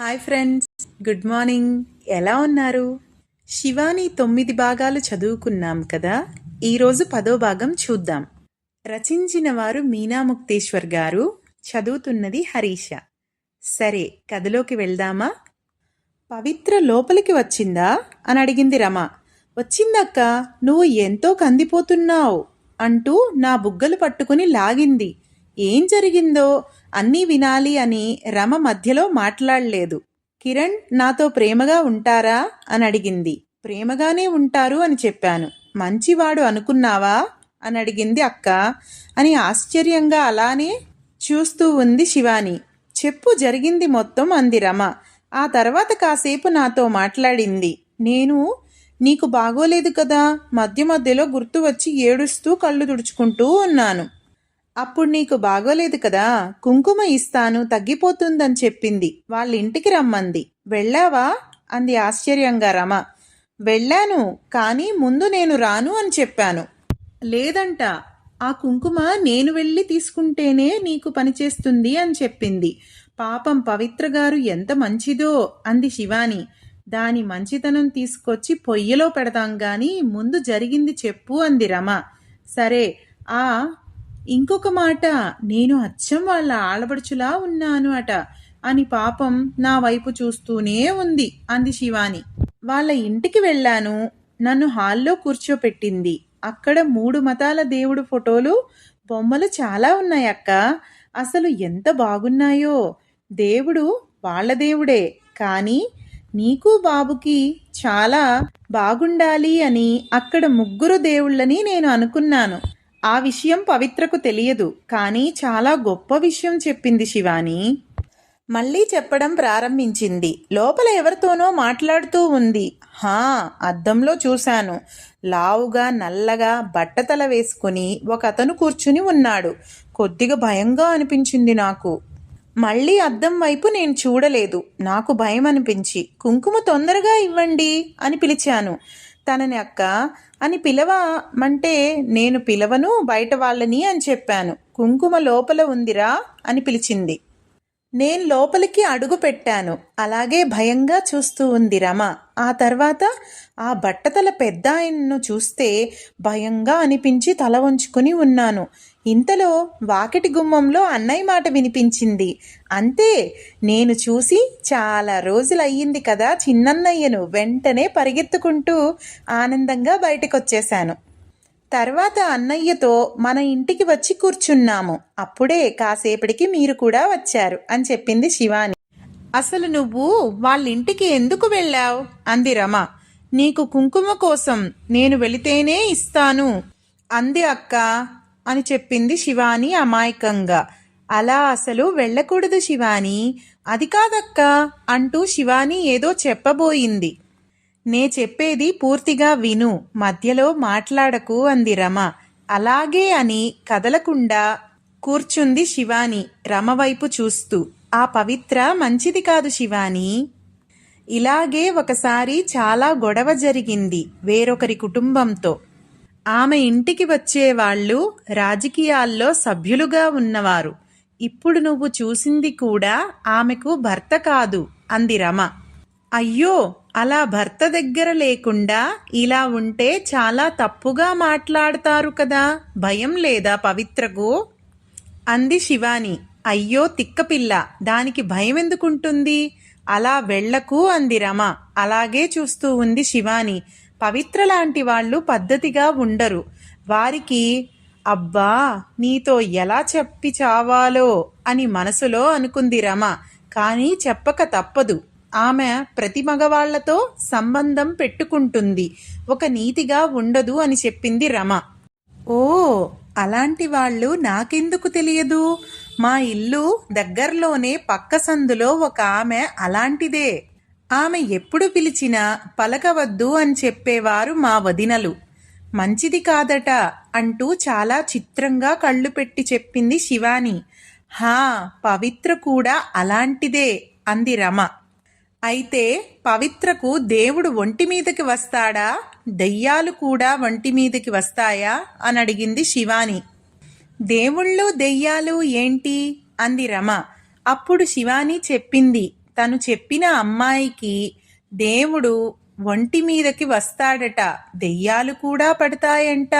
Hi friends good morning. ఎలా ఉన్నారు? శివాని తొమ్మిది భాగాలు చదువుకున్నాం కదా ఈరోజు పదో భాగం చూద్దాం. రచించిన వారు మీనా ముక్తేశ్వర్ గారు చదువుతున్నది హరీష. సరే కథలోకి వెళ్దామా? పవిత్ర లోపలికి వచ్చిందా? అని అడిగింది రమ. వచ్చిందక్క నువ్వు ఎంతో కందిపోతున్నావు అంటూ నా బుగ్గలు పట్టుకుని లాగింది. ఏం జరిగిందో అన్నీ వినాలి అని రమ మధ్యలో మాట్లాడలేదు. కిరణ్ నాతో ప్రేమగా ఉంటారా? అని అడిగింది. ప్రేమగానే ఉంటారు అని చెప్పాను. మంచివాడు అనుకున్నావా? అని అడిగింది అక్క. అని ఆశ్చర్యంగా అలానే చూస్తూ ఉంది శివాని. చెప్పు జరిగింది మొత్తం అంది రమ. ఆ తర్వాత కాసేపు నాతో మాట్లాడింది. నేను నీకు బాగోలేదు కదా? మధ్య మధ్యలో గుర్తు వచ్చి ఏడుస్తూ కళ్ళు తుడుచుకుంటూ ఉన్నాను. అప్పుడు నీకు బాగోలేదు కదా. కుంకుమ ఇస్తాను తగ్గిపోతుందని చెప్పింది. వాళ్ళ ఇంటికి రమ్మంది. వెళ్ళావా? అంది ఆశ్చర్యంగా రమ. వెళ్ళాను కానీ ముందు నేను రాను అని చెప్పాను. లేదంట. ఆ కుంకుమ నేను వెళ్ళి తీసుకుంటేనే నీకు పనిచేస్తుంది అని చెప్పింది. పాపం పవిత్ర గారు ఎంత మంచిదో అంది శివాని. దాని మంచితనం తీసుకొచ్చి పొయ్యిలో పెడతాం గాని ముందు జరిగింది చెప్పు అంది రమ. సరే ఆ ఇంకొక మాట నేను అచ్చం వాళ్ళ ఆలబడుచులా ఉన్నాను అట. అని పాపం నా వైపు చూస్తూనే ఉంది అంది శివాని. వాళ్ళ ఇంటికి వెళ్ళాను నన్ను హాల్లో కూర్చోపెట్టింది. అక్కడ మూడు మతాల దేవుడు ఫోటోలు బొమ్మలు చాలా ఉన్నాయి అక్క. అసలు ఎంత బాగున్నాయో. దేవుడు వాళ్ళ దేవుడే కానీ నీకు బాబుకి చాలా బాగుండాలి అని అక్కడ ముగ్గురు దేవుళ్ళని నేను అనుకున్నాను. ఆ విషయం పవిత్రకు తెలియదు కానీ చాలా గొప్ప విషయం చెప్పింది శివాని. మళ్ళీ చెప్పడం ప్రారంభించింది. లోపల ఎవరితోనో మాట్లాడుతూ ఉంది. హా అద్దంలో చూశాను. లావుగా నల్లగా బట్టతల వేసుకుని ఒక అతను కూర్చుని ఉన్నాడు. కొద్దిగా భయంగా అనిపించింది నాకు. మళ్ళీ అద్దం వైపు నేను చూడలేదు. నాకు భయం అనిపించి కుంకుమ తొందరగా ఇవ్వండి అని పిలిచాను. తనని అక్క అని పిలవమంటే నేను పిలవను బయట వాళ్ళని అని చెప్పాను. కుంకుమ లోపల ఉందిరా అని పిలిచింది. నేను లోపలికి అడుగు పెట్టాను. అలాగే భయంగా చూస్తూ ఉంది రమ. ఆ తర్వాత ఆ బట్టతల పెద్ద ఆయన్ను చూస్తే భయంగా అనిపించి తల వంచుకుని ఉన్నాను. ఇంతలో వాకిటి గుమ్మంలో అన్నయ్య మాట వినిపించింది. అంతే నేను చూసి చాలా రోజులయ్యింది కదా చిన్నన్నయ్యను వెంటనే పరిగెత్తుకుంటూ ఆనందంగా బయటకొచ్చేశాను. తర్వాత అన్నయ్యతో మన ఇంటికి వచ్చి కూర్చున్నాము. అప్పుడే కాసేపటికి మీరు కూడా వచ్చారు అని చెప్పింది శివాని. అసలు నువ్వు వాళ్ళ ఇంటికి ఎందుకు వెళ్ళావు? అంది రమ. నీకు కుంకుమ కోసం నేను వెళితేనే ఇస్తాను. అంది అక్క అని చెప్పింది శివాని అమాయకంగా. అలా అసలు వెళ్ళకూడదు శివాని. అది కాదక్క అంటూ శివాని ఏదో చెప్పబోయింది. నే చెప్పేది పూర్తిగా విను మధ్యలో మాట్లాడకు అంది రమ. అలాగే అని కదలకుండా కూర్చుంది శివాని రమ వైపు చూస్తూ. ఆ పవిత్ర మంచిది కాదు శివాని. ఇలాగే ఒకసారి చాలా గొడవ జరిగింది వేరొకరి కుటుంబంతో. ఆమె ఇంటికి వచ్చేవాళ్ళు రాజకీయాల్లో సభ్యులుగా ఉన్నవారు. ఇప్పుడు నువ్వు చూసింది కూడా ఆమెకు భర్త కాదు అంది రమ. అయ్యో అలా భర్త దగ్గర లేకుండా ఇలా ఉంటే చాలా తప్పుగా మాట్లాడతారు కదా. భయం లేదా పవిత్రకు అంది శివాని. అయ్యో తిక్కపిల్ల దానికి భయం ఎందుకుంటుంది? అలా వెళ్ళకు అంది రమ. అలాగే చూస్తూ ఉంది శివాని. పవిత్ర లాంటి వాళ్ళు పద్ధతిగా ఉండరు. వారికి అబ్బా నీతో ఎలా చెప్పి చావాలో అని మనసులో అనుకుంది రమ. కానీ చెప్పక తప్పదు. ఆమె ప్రతి మగవాళ్ళతో సంబంధం పెట్టుకుంటుంది. ఒక నీతిగా ఉండదు అని చెప్పింది రమ. ఓ అలాంటి వాళ్ళు నాకెందుకు తెలియదు? మా ఇల్లు దగ్గరలోనే పక్క సందులో ఒక ఆమె అలాంటిదే. ఆమె ఎప్పుడు పిలిచినా పలకవద్దు అని చెప్పేవారు మా వదినలు. మంచిది కాదట అంటూ చాలా చిత్రంగా కళ్ళు పెట్టి చెప్పింది శివాని. హా పవిత్ర కూడా అలాంటిదే అంది రమ. అయితే పవిత్రకు దేవుడు ఒంటి మీదకి వస్తాడా? దెయ్యాలు కూడా ఒంటి మీదకి వస్తాయా? అని అడిగింది శివాని. దేవుళ్ళు దెయ్యాలు ఏంటి? అంది రమ. అప్పుడు శివాని చెప్పింది తను చెప్పిన అమ్మాయికి దేవుడు ఒంటి మీదకి వస్తాడట దెయ్యాలు కూడా పడతాయంట.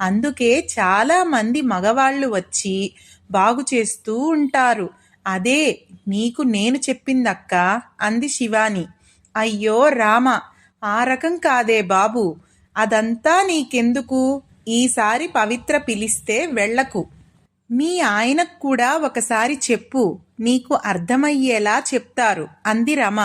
అందుకే చాలా మంది మగవాళ్ళు వచ్చి బాగు చేస్తూ ఉంటారు. అదే నీకు నేను చెప్పిందక్క అంది శివాని. అయ్యో రామ ఆ రకం కాదే బాబు అదంతా నీకెందుకు? ఈసారి పవిత్ర పిలిస్తే వెళ్ళకు. మీ ఆయనకు కూడా ఒకసారి చెప్పు నీకు అర్థమయ్యేలా చెప్తారు అంది రమ.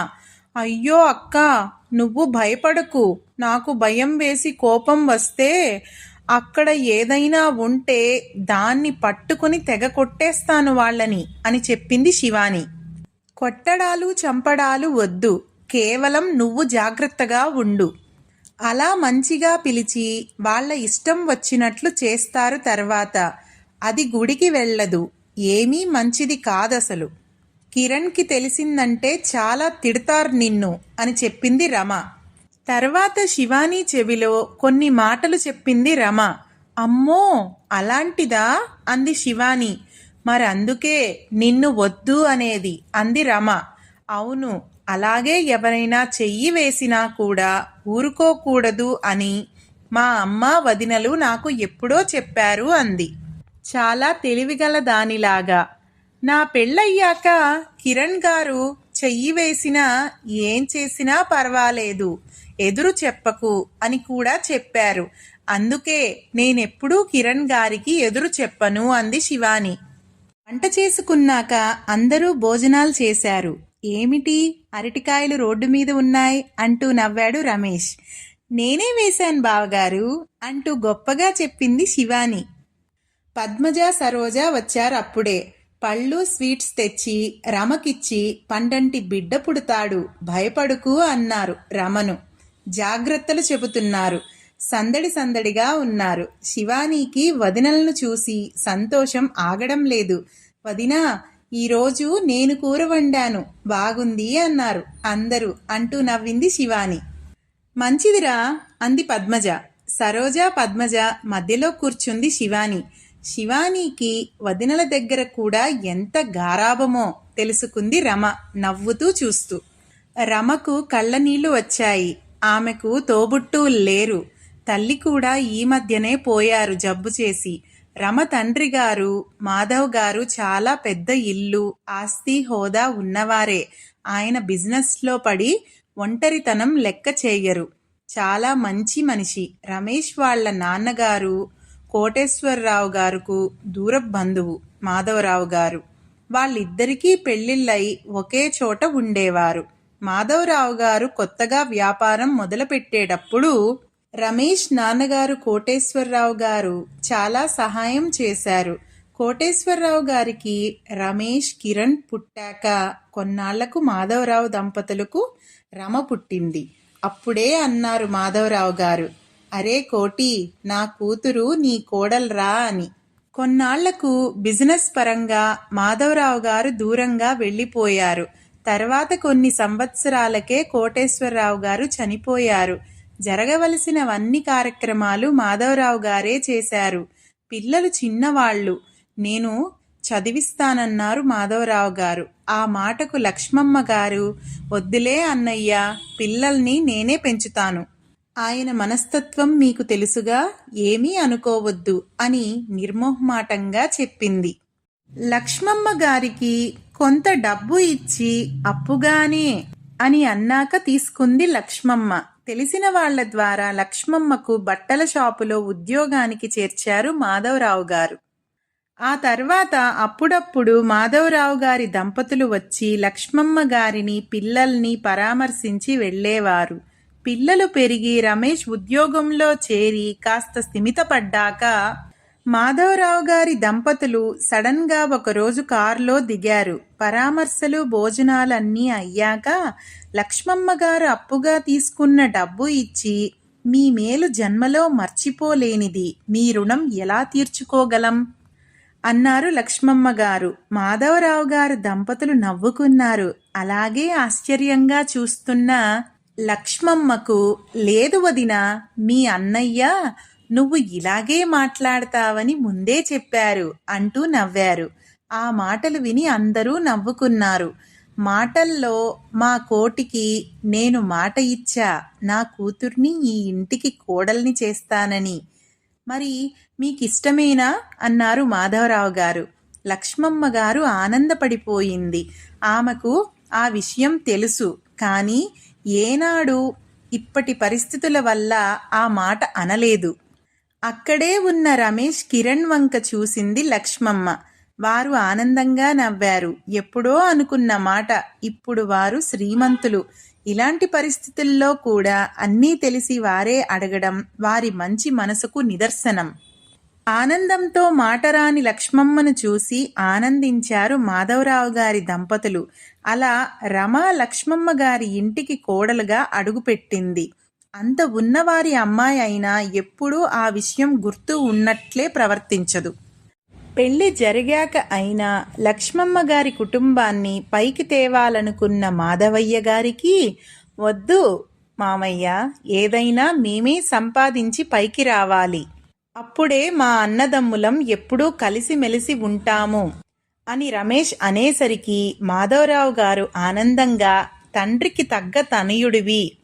అయ్యో అక్క నువ్వు భయపడకు నాకు భయం వేసి కోపం వస్తే అక్కడ ఏదైనా ఉంటే దాన్ని పట్టుకుని తెగ కొట్టేస్తాను వాళ్ళని అని చెప్పింది శివాని. కొట్టడాలు చంపడాలు వద్దు. కేవలం నువ్వు జాగ్రత్తగా ఉండు. అలా మంచిగా పిలిచి వాళ్ళ ఇష్టం వచ్చినట్లు చేస్తారు తర్వాత. అది గుడికి వెళ్ళదు. ఏమీ మంచిది కాదసలు. కిరణ్కి తెలిసిందంటే చాలా తిడతారు నిన్ను అని చెప్పింది రమ. తర్వాత శివానీ చెవిలో కొన్ని మాటలు చెప్పింది రమ. అమ్మో అలాంటిదా? అంది శివాని. మరి అందుకే నిన్ను వద్దు అనేది అంది రమ. అవును అలాగే ఎవరైనా చెయ్యి వేసినా కూడా ఊరుకోకూడదు అని మా అమ్మ వదినలు నాకు ఎప్పుడో చెప్పారు అంది. చాలా తెలివిగల దానిలాగా. నా పెళ్ళయ్యాక కిరణ్ గారు చెయ్యి వేసినా ఏం చేసినా పర్వాలేదు. ఎదురు చెప్పకు అని కూడా చెప్పారు. అందుకే నేనెప్పుడూ కిరణ్ గారికి ఎదురు చెప్పను అంది శివాని. వంట చేసుకున్నాక అందరూ భోజనాలు చేశారు. ఏమిటి? అరటికాయలు రోడ్డు మీద ఉన్నాయి అంటూ నవ్వాడు రమేష్. నేనే వేశాను బావగారు అంటూ గొప్పగా చెప్పింది శివాని. పద్మజ సరోజ వచ్చారు అప్పుడే. పళ్ళు స్వీట్స్ తెచ్చి రమకిచ్చి పండంటి బిడ్డ పుడతాడు. భయపడుకు అన్నారు రమను. జాగ్రత్తలు చెబుతున్నారు. సందడి సందడిగా ఉన్నారు. శివానీకి వదినలను చూసి సంతోషం ఆగడం లేదు. వదినా ఈరోజు నేను కూర వండాను. బాగుంది అన్నారు. అందరూ అంటూ నవ్వింది శివాని. మంచిదిరా అంది పద్మజ. సరోజ పద్మజ మధ్యలో కూర్చుంది శివాని. శివానీకి వదినల దగ్గర కూడా ఎంత గారాభమో తెలుసుకుంది రమ నవ్వుతూ చూస్తూ. రమకు కళ్ళ నీళ్ళు వచ్చాయి. ఆమెకు తోబుట్టువులు లేరు. తల్లి కూడా ఈ మధ్యనే పోయారు జబ్బు చేసి. రమ తండ్రి గారు మాధవ్ గారు చాలా పెద్ద ఇల్లు ఆస్తి హోదా ఉన్నవారే. ఆయన బిజినెస్లో పడి ఒంటరితనం లెక్క చేయరు. చాలా మంచి మనిషి. రమేష్ వాళ్ళ నాన్నగారు కోటేశ్వరరావు గారుకు దూర బంధువు మాధవరావు గారు. వాళ్ళిద్దరికీ పెళ్ళిళ్ళై ఒకే చోట ఉండేవారు. మాధవరావు గారు కొత్తగా వ్యాపారం మొదలుపెట్టేటప్పుడు రమేష్ నాన్నగారు కోటేశ్వరరావు గారు చాలా సహాయం చేశారు. కోటేశ్వరరావు గారికి రమేష్ కిరణ్ పుట్టాక కొన్నాళ్ళకు మాధవరావు దంపతులకు రమ పుట్టింది. అప్పుడే అన్నారు మాధవరావు గారు అరే కోటి నా కూతురు నీ కోడల్రా అని. కొన్నాళ్ళకు బిజినెస్ పరంగా మాధవరావు గారు దూరంగా వెళ్ళిపోయారు. తర్వాత కొన్ని సంవత్సరాలకే కోటేశ్వరరావు గారు చనిపోయారు. జరగవలసినవన్నీ కార్యక్రమాలు మాధవరావు గారే చేశారు. పిల్లలు చిన్నవాళ్ళు. నేను చదివిస్తానన్నారు మాధవరావు గారు. ఆ మాటకు లక్ష్మమ్మ గారు వద్దులే అన్నయ్య పిల్లల్ని నేనే పెంచుతాను. ఆయన మనస్తత్వం మీకు తెలుసుగా? ఏమీ అనుకోవద్దు అని నిర్మోహమాటంగా చెప్పింది. లక్ష్మమ్మ గారికి కొంత డబ్బు ఇచ్చి అప్పుగానే అని అన్నాక తీసుకుంది లక్ష్మమ్మ. తెలిసిన వాళ్ళ ద్వారా లక్ష్మమ్మకు బట్టల షాపులో ఉద్యోగానికి చేర్చారు మాధవరావు గారు. ఆ తర్వాత అప్పుడప్పుడు మాధవరావు గారి దంపతులు వచ్చి లక్ష్మమ్మ గారిని పిల్లల్ని పరామర్శించి వెళ్ళేవారు. పిల్లలు పెరిగి రమేష్ ఉద్యోగంలో చేరి కాస్త స్థిమితపడ్డాక మాధవరావు గారి దంపతులు సడన్గా ఒకరోజు కారులో దిగారు. పరామర్శలు భోజనాలన్నీ అయ్యాక లక్ష్మమ్మ గారు అప్పుగా తీసుకున్న డబ్బు ఇచ్చి మీ మేలు జన్మలో మర్చిపోలేనిది. మీ రుణం ఎలా తీర్చుకోగలం అన్నారు లక్ష్మమ్మ గారు. మాధవరావు గారు దంపతులు నవ్వుకున్నారు. అలాగే ఆశ్చర్యంగా చూస్తున్న లక్ష్మమ్మకు లేదు వదిన మీ అన్నయ్య నువ్వు ఇలాగే మాట్లాడతావని ముందే చెప్పారు అంటూ నవ్వారు. ఆ మాటలు విని అందరూ నవ్వుకున్నారు. మాటల్లో మా కోటికి నేను మాట ఇచ్చా నా కూతుర్ని ఈ ఇంటికి కోడల్ని చేస్తానని. మరి మీకిష్టమేనా? అన్నారు మాధవరావు గారు. లక్ష్మమ్మ గారు ఆనందపడిపోయింది. ఆమెకు ఆ విషయం తెలుసు. కానీ ఏనాడు ఇప్పటి పరిస్థితుల వల్ల ఆ మాట అనలేదు. అక్కడే ఉన్న రమేష్ కిరణ్ వంక చూసింది లక్ష్మమ్మ. వారు ఆనందంగా నవ్వారు. ఎప్పుడో అనుకున్న మాట ఇప్పుడు వారు శ్రీమంతులు. ఇలాంటి పరిస్థితుల్లో కూడా అన్నీ తెలిసి వారే అడగడం వారి మంచి మనసుకు నిదర్శనం. ఆనందంతో మాటరాని లక్ష్మమ్మను చూసి ఆనందించారు మాధవరావు గారి దంపతులు. అలా రమ లక్ష్మమ్మ గారి ఇంటికి కోడలుగా అడుగుపెట్టింది. అంత ఉన్నవారి అమ్మాయి అయినా ఎప్పుడూ ఆ విషయం గుర్తు ఉన్నట్లే ప్రవర్తించదు. పెళ్ళి జరిగాక అయినా లక్ష్మమ్మ గారి కుటుంబాన్ని పైకి తేవాలనుకున్న మాధవయ్య గారికి వద్దు మామయ్య ఏదైనా మేమే సంపాదించి పైకి రావాలి. అప్పుడే మా అన్నదమ్ములం ఎప్పుడూ కలిసిమెలిసి ఉంటాము అని రమేష్ అనేసరికి మాధవరావు గారు ఆనందంగా తండ్రికి తగ్గ తనయుడివి.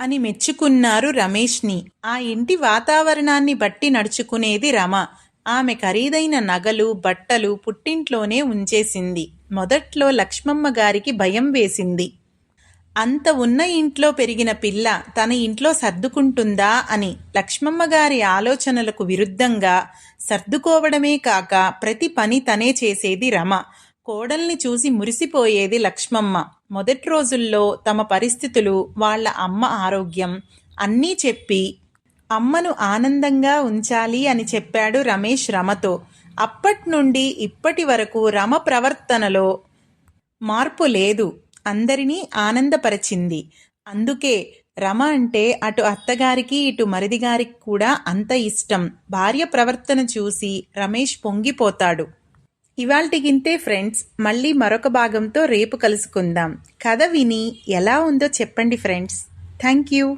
అని మెచ్చుకున్నారు రమేష్ని. ఆ ఇంటి వాతావరణాన్ని బట్టి నడుచుకునేది రమ. ఆమె ఖరీదైన నగలు బట్టలు పుట్టింట్లోనే ఉంచేసింది. మొదట్లో లక్ష్మమ్మ గారికి భయం వేసింది. అంత ఉన్న ఇంట్లో పెరిగిన పిల్ల తన ఇంట్లో సర్దుకుంటుందా అని లక్ష్మమ్మ గారి ఆలోచనలకు విరుద్ధంగా సర్దుకోవడమే కాక ప్రతి పని తనే చేసేది రమ. కోడల్ని చూసి మురిసిపోయేది లక్ష్మమ్మ. మొదటి రోజుల్లో తమ పరిస్థితులు వాళ్ళ అమ్మ ఆరోగ్యం అన్నీ చెప్పి అమ్మను ఆనందంగా ఉంచాలి అని చెప్పాడు రమేష్ రమతో. అప్పటి నుండి ఇప్పటి వరకు రమ ప్రవర్తనలో మార్పు లేదు. అందరినీ ఆనందపరిచింది. అందుకే రమ అంటే అటు అత్తగారికి ఇటు మరిదిగారికి కూడా అంత ఇష్టం. భార్య ప్రవర్తన చూసి రమేష్ పొంగిపోతాడు. ఇవాల్టికింతే ఫ్రెండ్స్. మళ్ళీ మరొక భాగంతో రేపు కలుసుకుందాం. కథ విని ఎలా ఉందో చెప్పండి ఫ్రెండ్స్. Thank you.